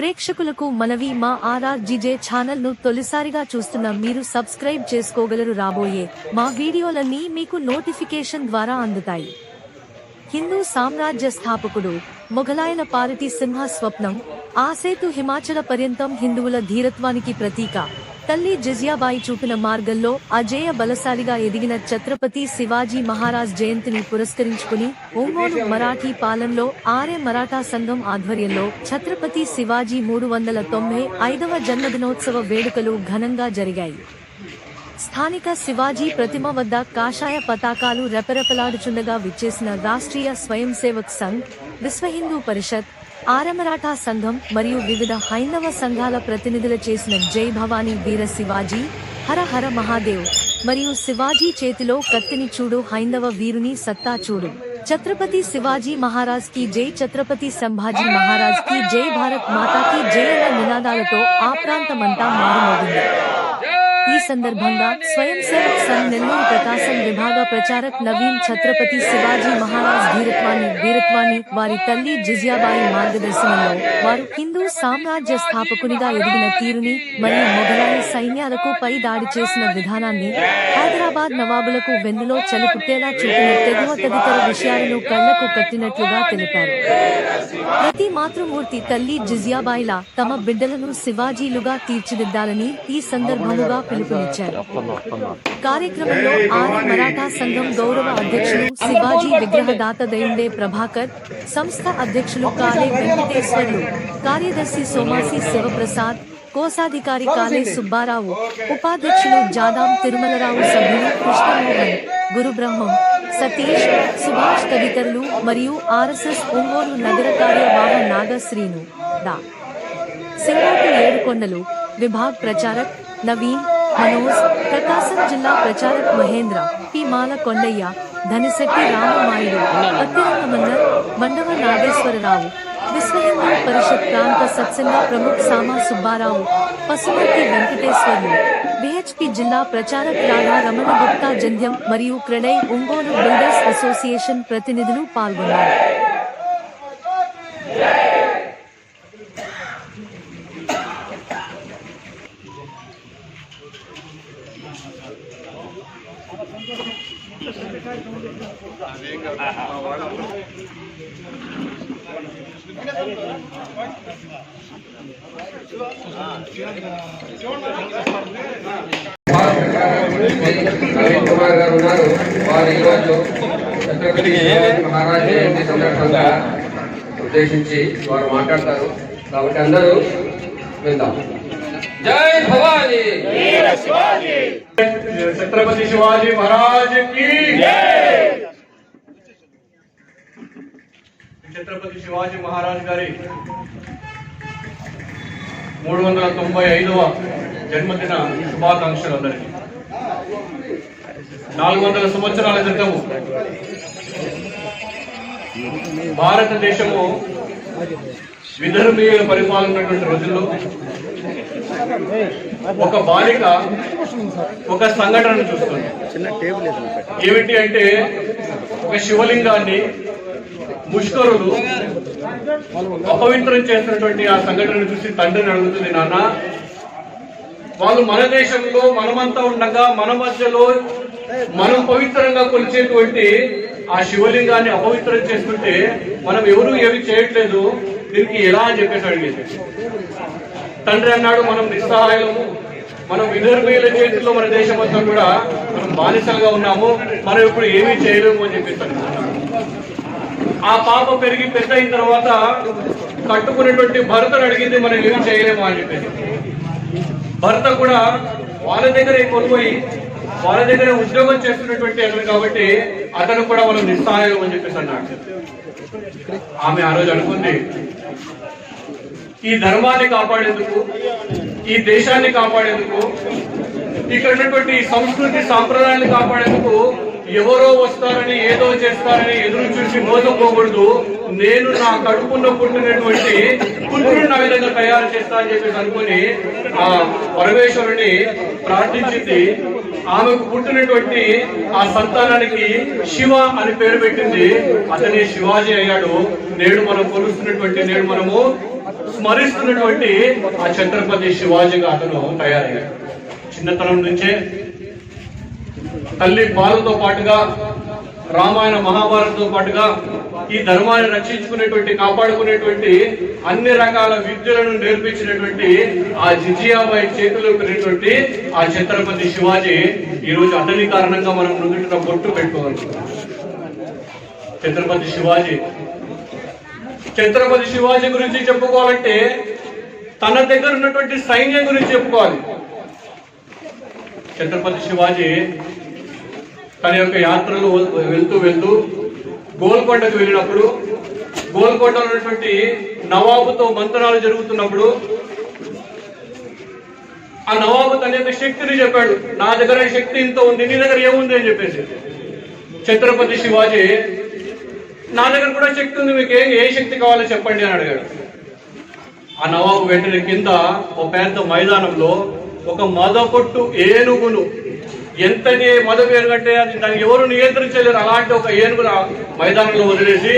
ప్రేక్షకులకు మనవి మా ఆర్ఆర్ జిజే ఛానల్ను తొలిసారిగా చూస్తున్న మీరు సబ్స్క్రైబ్ చేసుకోగలరు రాబోయే మా వీడియోలన్నీ మీకు నోటిఫికేషన్ ద్వారా అందుతాయి. హిందూ సామ్రాజ్య స్థాపకుడు మొఘలాయల పార్వతీ సింహ స్వప్నం ఆసేతు హిమాచల పర్యంతం హిందువుల ధీరత్వానికి ప్రతీక. తల్లి జిజియాబాయి చూపిన మార్గంలో అజేయ బలశాలిగా ఎదిగిన ఛత్రపతి శివాజీ మహారాజ్ జయంతిని పురస్కరించుకుని ఒంగోలు మరాఠీ పాలెంలో ఆర్య మరాఠా సంఘం ఆధ్వర్యంలో ఛత్రపతి శివాజీ మూడు వందల తొంభై ఐదవ జన్మదినోత్సవ వేడుకలు ఘనంగా జరిగాయి. స్థానిక శివాజీ ప్రతిమ వద్ద కాషాయ పతాకాలు రెపరెపలాడుచుండగా విచ్చేసిన రాష్ట్రీయ స్వయం సేవక్ సంఘ్ విశ్వ హిందూ పరిషత్ ఆరమరాఠా సంఘం మరియు వివిధ హైందవ సంఘాల ప్రతినిధుల చేసిన జై భవానీ వీర శివాజీ హర హర మహాదేవ్ మరియు శివాజీ చేతిలో కత్తిని చూడు హైందవ వీరుని సత్తా చూడు. ఛత్రపతి శివాజీ మహారాజ్కి జై ఛత్రపతి సంభాజీ మహారాజ్కి జై భారత్ మాతా కి జై అన్న నినాదాలతో ఆ ప్రాంతమంతా మారుమోగింది. ఈ సందర్భంగా స్వయం సేవక్ సంఘ్ నెల్లూరు ప్రకాశం విభాగ ప్రచారక్ నవీన్ ఛత్రపతి శివాజీ మహారాజ్ ధీరత్వాని వీరత్వాని వారి తల్లి జిజియాబాయి మార్గదర్శనంలో వారు హిందూ సామ్రాజ్య స్థాపకునిగా ఎదిగిన తీరుని మరియు మొఘలాయి సైన్యాలకు పై దాడి చేసిన విధానాన్ని హైదరాబాద్ నవాబులకు వెన్నులో చలిపుట్టేలా చూపిన తెగువ తదితర విషయాలను కళ్ళకు కట్టినట్లుగా తెలిపారు. ప్రతి మాతృమూర్తి తల్లి జిజియాబాయిలా తమ బిడ్డలను శివాజీలుగా తీర్చిదిద్దాలని ఈ సందర్భముగా పిలుపునిచ్చారు. కార్యక్రమంలో ఆర్య మరాఠా సంఘం గౌరవ అధ్యక్షులు శివాజీ విగ్రహదాత దయుండే ప్రభాకర్ సంస్థ అధ్యక్షులు కాలే వెంకటేశ్వర్లు కార్యదర్శి సోమాసి శివప్రసాద్ కోశాధికారి కాలే సుబ్బారావు ఉపాధ్యక్షులు జాదాం తిరుమలరావు సభ్యులు కృష్ణమోహన్ గురుబ్రహ్మం సతీష్ సుభాష్ తదితరులు మరియు ఆర్ఎస్ఎస్ ఒంగోలు నగర కార్యవాహ నాగశ్రీను డా. సింగాపు ఏడుకొండలు విభాగ్ ప్రచారక్ నవీన్ మనోజ్ ప్రకాశం జిల్లా ప్రచారక్ మహేంద్ర పి. మాల కొండయ్య ధనశెట్టి రామమాయుడు పత్తిరంగ మండల్ మండవ నాగేశ్వరరావు విశ్వ హిందూ పరిషత్ ప్రాంత సత్సంగ ప్రముఖ్ సామా సుబ్బారావు పశుమతి వెంకటేశ్వర్లు విహెచ్పి జిల్లా ప్రచారక్ రాధా రమణ గుప్తా జంధ్యం మరియు క్రెడై ఒంగోలు బిల్డర్స్ అసోసియేషన్ ప్రతినిధులు పాల్గొన్నారు. నవీన్ కుమార్ గారు ఉన్నారు వారు ఈరోజు ఛత్రపతి మహారాజ్ జయంతి సందర్భంగా ఉద్దేశించి వారు మాట్లాడతారు కాబట్టి అందరూ విందాం జై భవానీ ఛత్రపతి శివాజీ మహారాజ్ ఛత్రపతి శివాజీ మహారాజ్ గారి మూడు వందల తొంభై ఐదవ జన్మదిన శుభాకాంక్షలు అందరికీ. నాలుగు వందల సంవత్సరాల క్రితము భారతదేశము విధర్మీయుల పరిపాలనటువంటి రోజుల్లో ఒక బాలిక ఒక సంఘటనను చూస్తుంది. ఏమిటి అంటే ఒక శివలింగాన్ని ముష్కరులు అపవిత్రం చేస్తున్నటువంటి ఆ సంఘటనను చూసి తండ్రిని అడుగుతుంది నాన్న వాళ్ళు మన దేశంలో మనమంతా ఉండగా మన మధ్యలో మనం పవిత్రంగా కొలిచేటువంటి ఆ శివలింగాన్ని అపవిత్రం చేస్తుంటే మనం ఎవరు ఏమి చేయట్లేదు దీనికి ఎలా అని చెప్పేసి అడిగేది తండ్రి అన్నాడు మనం నిస్సహాయము మనం విదర్భీయుల చేతిలో మన దేశం అంతా కూడా మనం బానిసలుగా ఉన్నాము మనం ఇప్పుడు ఏమీ చేయలేము అని చెప్పేసి ఆ పాప పెరిగి పెద్ద అయిన తర్వాత కట్టుకున్నటువంటి భర్తను అడిగింది మనం ఏం చేయలేము అని చెప్పేసి. భర్త కూడా వాళ్ళ దగ్గరే కొనుగోయి వాళ్ళ దగ్గర ఉద్యోగం చేస్తున్నటువంటి అతను కాబట్టి అతను కూడా మనం నిస్సహాయం అని చెప్పేసి అన్నాడు. ఆమె ఆ రోజు అనుకుంది ఈ ధర్మాన్ని కాపాడేందుకు ఈ దేశాన్ని కాపాడేందుకు ఇక్కడ ఉన్నటువంటి సంస్కృతి సాంప్రదాయాన్ని కాపాడేందుకు ఎవరో వస్తారని ఏదో చేస్తారని ఎదురు చూసి మోసపోకూడదు. నేను నా కడుపున్న పుట్టినటువంటి పుత్రుడు నా విధంగా తయారు చేస్తా అని చెప్పేసి అనుకుని ఆ పరమేశ్వరుని ప్రార్థించింది. ఆమెకు పుట్టినటువంటి ఆ సంతానానికి శివ అని పేరు పెట్టింది. అతని శివాజీ అయ్యాడు. నేడు మనం కొలుస్తున్నటువంటి నేడు మనము స్మరిస్తున్నటువంటి ఆ ఛత్రపతి శివాజీగా అతను తయారయ్యాడు. చిన్నతనం నుంచే తల్లి పాలతో పాటుగా రామాయణ మహాభారతంతో పాటుగా ఈ ధర్మాన్ని రక్షించుకునేటువంటి కాపాడుకునేటువంటి అన్ని రకాల విద్యలను నేర్పించినటువంటి ఆ జిజియాబాయి చేతిలో పెరిగినటువంటి ఆ ఛత్రపతి శివాజీ ఈ రోజు అతని కారణంగా మనం నుదుటిన బొట్టు పెట్టుకోవాలి. ఛత్రపతి శివాజీ. ఛత్రపతి శివాజీ గురించి చెప్పుకోవాలంటే తన దగ్గర ఉన్నటువంటి సైన్యం గురించి చెప్పుకోవాలి. ఛత్రపతి శివాజీ తన యొక్క యాత్రలు వెళ్తూ వెళ్తూ గోల్కొండకు వెళ్ళినప్పుడు గోల్కొండలో ఉన్నటువంటి నవాబుతో మంతనాలు జరుగుతున్నప్పుడు ఆ నవాబు తన యొక్క శక్తిని చెప్పాడు. నా దగ్గర శక్తి ఇంత ఉంది నీ దగ్గర ఏముంది అని చెప్పేసి. ఛత్రపతి శివాజీ నా దగ్గర కూడా శక్తి ఉంది మీకు ఏ ఏ శక్తి కావాలో చెప్పండి అని అడిగాడు. ఆ నవాబు వెంటనే కింద ఒక పెద్ద మైదానంలో ఒక మదపొట్టు ఏనుగును ఎంతని మొదటి ఏనుగంటే అంటే అది దాన్ని ఎవరు నియంత్రించలేరు. అలాంటి ఒక ఏనుగు మైదానంలో వదిలేసి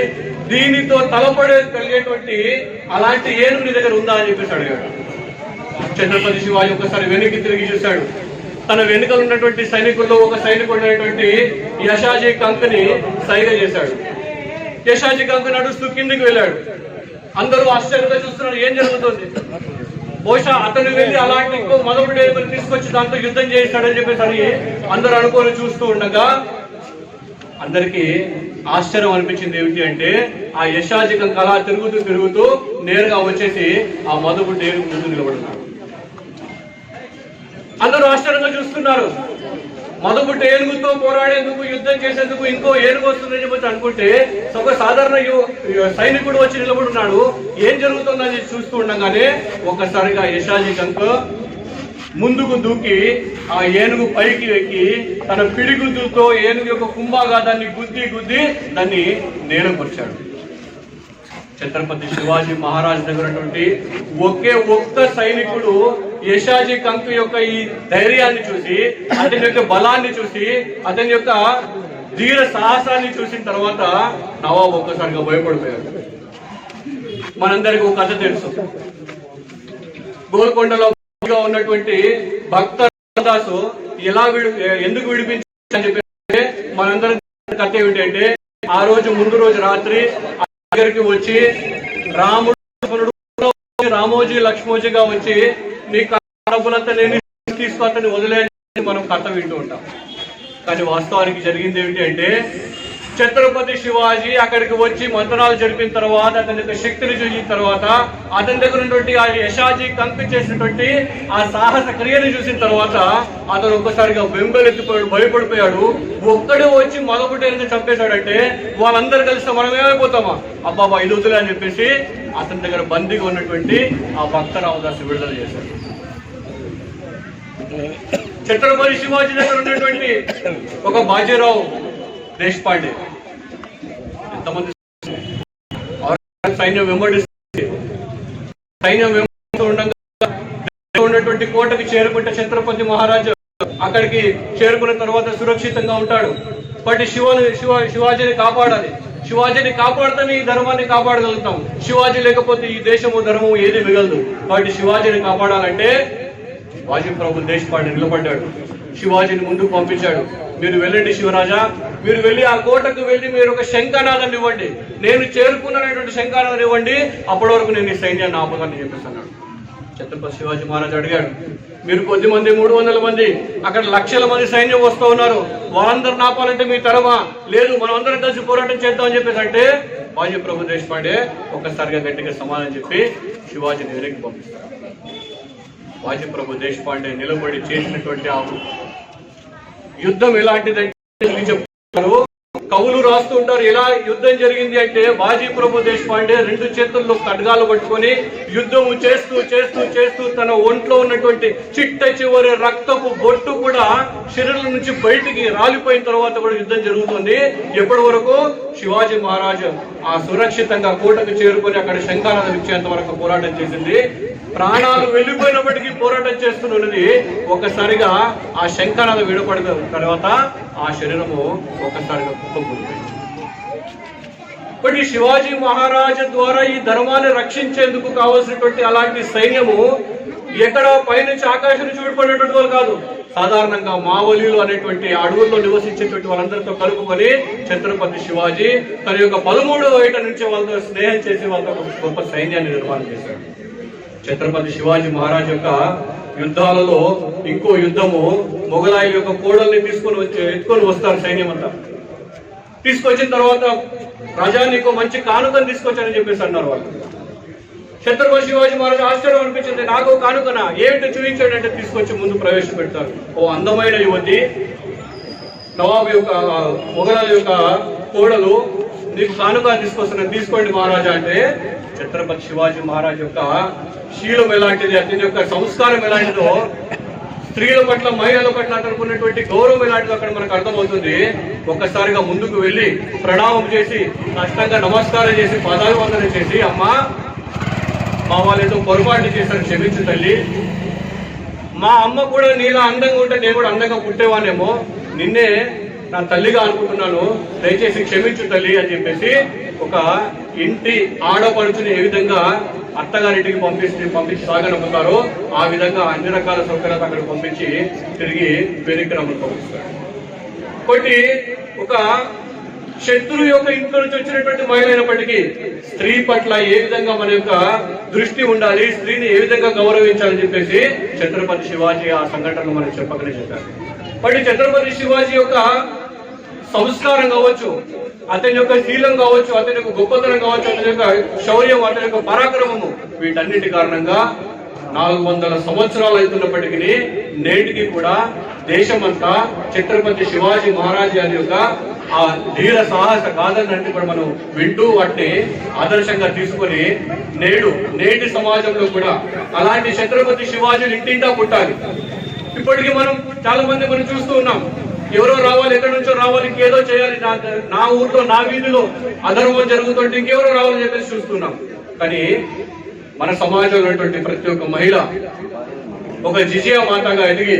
దీనితో తలపడే కలిగేటువంటి అలాంటి ఏనుగు నీ దగ్గర ఉందా అని చెప్పేసి అడిగాడు. ఛత్రపతి శివాజీ ఒకసారి వెనక్కి తిరిగి చూశాడు. తన వెనుకలు ఉన్నటువంటి సైనికుల్లో ఒక సైనికుడు ఉన్నటువంటి యశాజీ కంకని సైగ చేశాడు. యశాజీ కంక నడుస్తూ కిందికి వెళ్ళాడు. అందరూ ఆశ్చర్యంగా చూస్తున్నారు ఏం జరుగుతుంది? బహుశా అతను వెళ్ళి అలాంటి ఇంకో మొదటి ఏనుగుని తీసుకొచ్చి దాంతో యుద్ధం చేస్తాడని చెప్పేసి అని అందరూ అనుకోని చూస్తూ ఉండగా అందరికి ఆశ్చర్యం అనిపించింది ఏమిటి అంటే ఆ యశాజికం కళ తిరుగుతూ తిరుగుతూ నేరుగా వచ్చేసి ఆ మధుబుడ్డ ఏనుగు ముందు నిలబడున్నాడు అందరూ ఆశ్చర్యంగా చూస్తున్నారు. మధుబుట్ట ఏనుగుతో పోరాడేందుకు యుద్ధం చేసేందుకు ఇంకో ఏనుగు వస్తుందని చెప్పి అనుకుంటే ఒక సాధారణ సైనికుడు వచ్చి నిలబడున్నాడు. ఏం జరుగుతుందని చూస్తూ ఉండగానే ఒక్కసారిగా యశాజీ కంక ముందుకు దూకి ఆ ఏనుగు పైకి ఎక్కి తన పిడిగుద్దుతో ఏనుగు యొక్క కుంభాగా దాన్ని గుద్ది గుద్ది దాన్ని నేలకొచ్చాడు ఛత్రపతి శివాజీ మహారాజ్ దగ్గర ఒకే ఒక్క సైనికుడు యశాజీ కంకు యొక్క ఈ ధైర్యాన్ని చూసి అతని యొక్క బలాన్ని చూసి అతని యొక్క ధీర సాహసాన్ని చూసిన తర్వాత నవాబ్ ఒక్కసారిగా భయపడిపోయాడు. మనందరికి ఒక కథ తెలుసు. గోల్కొండలో ఉన్నటువంటి భక్త దాసు ఎలా విడి ఎందుకు విడిపించని చెప్పి మనందరం కథ ఏమిటంటే ఆ రోజు ముందు రోజు రాత్రి దగ్గరికి వచ్చి రాముడు రామోజీ లక్ష్మోజీగా వచ్చి నీకు డబ్బులంతా నేను తీసుకు అతన్ని వదిలేయని మనం కథ వింటూ ఉంటాం. కానీ వాస్తవానికి జరిగింది ఏమిటి అంటే ఛత్రపతి శివాజీ అక్కడికి వచ్చి మంత్రాలు జరిపిన తర్వాత అతని యొక్క శక్తిని చూసిన తర్వాత అతని దగ్గర ఉన్నటువంటి ఆ యశాజీ కంకు చేసినటువంటి ఆ సాహస క్రియని చూసిన తర్వాత అతను ఒక్కసారిగా బెంబెలెత్తిపోయాడు భయపడిపోయాడు. ఒక్కడే వచ్చి మొదలుపెట్టేందుకు చంపేశాడంటే వాళ్ళందరూ కలిస్తే మనం ఏమైపోతామా? అబ్బాబా ఇది వదిలే అని చెప్పేసి అతని దగ్గర బందీగా ఉన్నటువంటి ఆ భక్త రామదాసు విడుదల చేశాడు. ఛత్రపతి శివాజీ దగ్గర ఉన్నటువంటి ఒక బాజీరావు దేశపాండే ఎంతమంది సైన్యం వెంబడిస్తుంది సైన్యం వెంబడిస్తూ ఉండగా ఉన్నటువంటి కోటకి చేరుకుంటే ఛత్రపతి మహారాజు అక్కడికి చేరుకున్న తర్వాత సురక్షితంగా ఉంటాడు. బట్ శివని శివ శివాజీని కాపాడాలి. శివాజీని కాపాడుతూనే ఈ ధర్మాన్ని కాపాడగలుగుతాం. శివాజీ లేకపోతే ఈ దేశము ధర్మము ఏది మిగలదు. కాబట్టి శివాజీని కాపాడాలంటే వాజీ ప్రభు దేశపాండే నిలబడ్డాడు. శివాజీని ముందుకు పంపించాడు. మీరు వెళ్ళండి శివరాజా. మీరు వెళ్ళి ఆ కోటకు వెళ్ళి మీరు ఒక శంఖనాథాన్ని ఇవ్వండి. నేను చేరుకున్నటువంటి శంఖనాథాన్ని ఇవ్వండి. అప్పటి వరకు నేను ఈ సైన్యాన్ని ఆపదని చెప్పేస్తున్నాడు ఛత్రపతి శివాజీ మహారాజ్ అడిగాడు మీరు కొద్ది మంది మూడు వందల మంది అక్కడ లక్షల మంది సైన్యం వస్తూ ఉన్నారు. వాళ్ళందరూ నాపాలంటే మీ తరమా? లేదు మనం అందరం కలిసి పోరాటం చేద్దాం అని చెప్పేసి అంటే వాజీ ప్రభు దేశపాండే ఒక్కసారిగా గట్టిగా సమాధానం చెప్పి శివాజీని వెనక్కి పంపిస్తారు. వాజీ ప్రభు దేశపాండే నిలబడి చేసినటువంటి ఆ యుద్ధం ఎలాంటిదంటే చెప్తారు కవులు రాస్తూ ఉంటారు. ఎలా యుద్ధం జరిగింది అంటే మాజీ ప్రభు దేశపాండే రెండు చేతుల్లో ఖడ్గాలు పట్టుకొని యుద్ధము చేస్తూ చేస్తూ చేస్తూ తన ఒంట్లో ఉన్నటువంటి చిట్ట చివరి రక్తపు బొట్టు కూడా శరీరం నుంచి బయటికి రాలిపోయిన తర్వాత కూడా యుద్ధం జరుగుతుంది. ఎప్పటి వరకు? శివాజీ మహారాజు ఆ సురక్షితంగా కోటకు చేరుకొని అక్కడ శంఖానాథం ఇచ్చేంత వరకు పోరాటం చేసింది. ప్రాణాలు వెళ్ళిపోయినప్పటికీ పోరాటం చేస్తున్నది ఒకసారిగా ఆ శంఖానాథం విడపడిన తర్వాత ఆ శరీరము ఒక్కసారిగా కుప్పకూలిపోయింది. శివాజీ మహారాజు ద్వారా ఈ ధర్మాన్ని రక్షించేందుకు కావలసినటువంటి అలాంటి సైన్యము ఎక్కడ పైనుంచి ఆకాశం చూడబడినటువంటి వాళ్ళు కాదు. సాధారణంగా మావలీలు అనేటువంటి అడవుల్లో నివసించేటువంటి వాళ్ళందరితో కలుపుకొని ఛత్రపతి శివాజీ తన యొక్క పదమూడవ ఏట నుంచి వాళ్ళతో స్నేహం చేసి వాళ్ళతో ఒక గొప్ప సైన్యాన్ని నిర్మాణం చేశాడు. ఛత్రపతి శివాజీ మహారాజ్ యొక్క యుద్ధాలలో ఇంకో యుద్ధము మొగలాయి యొక్క కోడల్ని తీసుకొని వచ్చి ఎత్తుకొని వస్తారు సైన్యం అంతా తీసుకొచ్చిన తర్వాత రాజా నీకు మంచి కానుకను తీసుకొచ్చానని చెప్పేసి అన్నారు వాళ్ళు. ఛత్రపతి శివాజీ మహారాజు ఆశ్చర్యం అనిపించింది నాకు కానుకన? ఏమిటి చూపించాడు అంటే తీసుకొచ్చి ముందు ప్రవేశపెడతారు. ఓ అందమైన యువతి నవాబు యొక్క మొగలాల యొక్క కోడలు నీకు కానుక తీసుకొస్తున్నాను తీసుకోండి మహారాజా అంటే ఛత్రపతి శివాజీ మహారాజ్ యొక్క శీలం ఎలాంటిది అతని యొక్క సంస్కారం ఎలాంటిదో స్త్రీల పట్ల మహిళల పట్ల అనుకున్నటువంటి గౌరవం ఎలాంటిదో అక్కడ మనకు అర్థమవుతుంది. ఒక్కసారిగా ముందుకు వెళ్ళి ప్రణామం చేసి కష్టంగా నమస్కారం చేసి పదాలు వందనం చేసి అమ్మా మా వాళ్ళతో ఏదో పొరపాటు చేశారు క్షమించు తల్లి. మా అమ్మ కూడా నీలా అందంగా ఉంటే నేను కూడా అందంగా పుట్టేవానేమో నిన్నే నా తల్లిగా అనుకుంటున్నాను. దయచేసి క్షమించు తల్లి అని చెప్పేసి ఒక ఇంటి ఆడపడుచుని ఏ విధంగా అత్తగారింటికి పంపిస్తే పంపించి సాగనంపుతారో ఆ విధంగా అన్ని రకాల సౌకర్యాలు అక్కడికి పంపించి తిరిగి వెనక్కి నమ్ములు పంపిస్తారు. కాబట్టి ఒక శత్రువు యొక్క ఇంట్లో నుంచి వచ్చినటువంటి మహిళ అయినప్పటికీ స్త్రీ పట్ల ఏ విధంగా మన యొక్క దృష్టి ఉండాలి స్త్రీని ఏ విధంగా గౌరవించాలని చెప్పేసి ఛత్రపతి శివాజీ ఆ సంఘటనలు మనకు చెప్పకనే చెప్పారు. మరి ఛత్రపతి శివాజీ యొక్క సంస్కారం కావచ్చు అతని యొక్క శీలం కావచ్చు అతని యొక్క గొప్పతనం కావచ్చు అతని యొక్క శౌర్యం అతని యొక్క పరాక్రమము వీటన్నిటి కారణంగా నాలుగు వందల సంవత్సరాలు అవుతున్నప్పటికీ నేటికి కూడా దేశమంతా ఛత్రపతి శివాజీ మహారాజ్ గారి యొక్క ఆ ధీర సాహస గాథలన్నింటి కూడా మనం వింటూ వాటిని ఆదర్శంగా తీసుకొని నేడు నేటి సమాజంలో కూడా అలాంటి ఛత్రపతి శివాజీని ఇంటింటా పుట్టాలి. ఇప్పటికీ మనం చాలా మంది మనం చూస్తూ ఉన్నాం. ఎవరో రావాలి ఎక్కడి నుంచో రావాలి ఇంకేదో చేయాలి. నా నా ఊర్లో నా వీధిలో అధర్మం జరుగుతుంటే ఇంకెవరో రావాలని చెప్పేసి చూస్తున్నాం. కానీ మన సమాజంలో ఉన్నటువంటి ప్రతి ఒక్క మహిళ ఒక జిజియా మాతగా ఎదిగి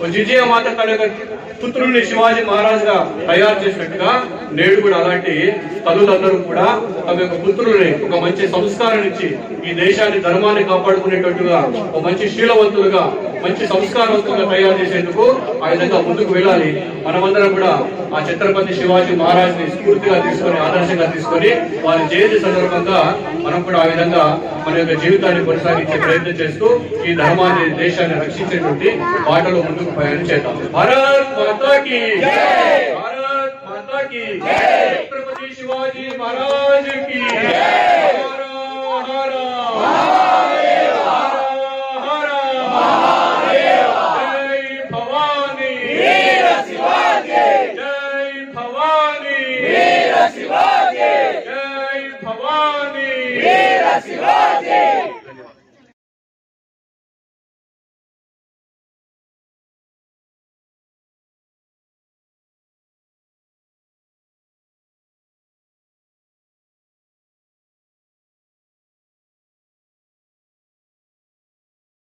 ఒక జిజియా మాత తన పుత్రుడిని శివాజీ మహారాజ్గా తయారు చేసినట్టుగా నేడు కూడా అలాంటి తల్లులందరూ కూడా తమ యొక్క పుత్రుల్ని ఒక మంచి సంస్కారం ఇచ్చి ఈ దేశాన్ని ధర్మాన్ని కాపాడుకునేటట్టుగా ఒక మంచి శీలవంతులుగా మంచి సంస్కారవంతంగా తయారు చేసేందుకు ఆ విధంగా ముందుకు వెళ్ళాలి. మనమందరం కూడా ఆ ఛత్రపతి శివాజీ మహారాజ్ని స్ఫూర్తిగా తీసుకొని ఆదర్శంగా తీసుకొని వారి జయంతి సందర్భంగా మనం కూడా ఆ విధంగా మన యొక్క జీవితాన్ని కొనసాగించే ప్రయత్నం చేస్తూ ఈ ధర్మాన్ని దేశాన్ని రక్షించేటువంటి బాటలో ముందుకు ప్రయాణం చేద్దాం. భారత్ మాతాకి భారత్ మాతాకి ఛత్రపతి శివాజీ మహారాజ్కి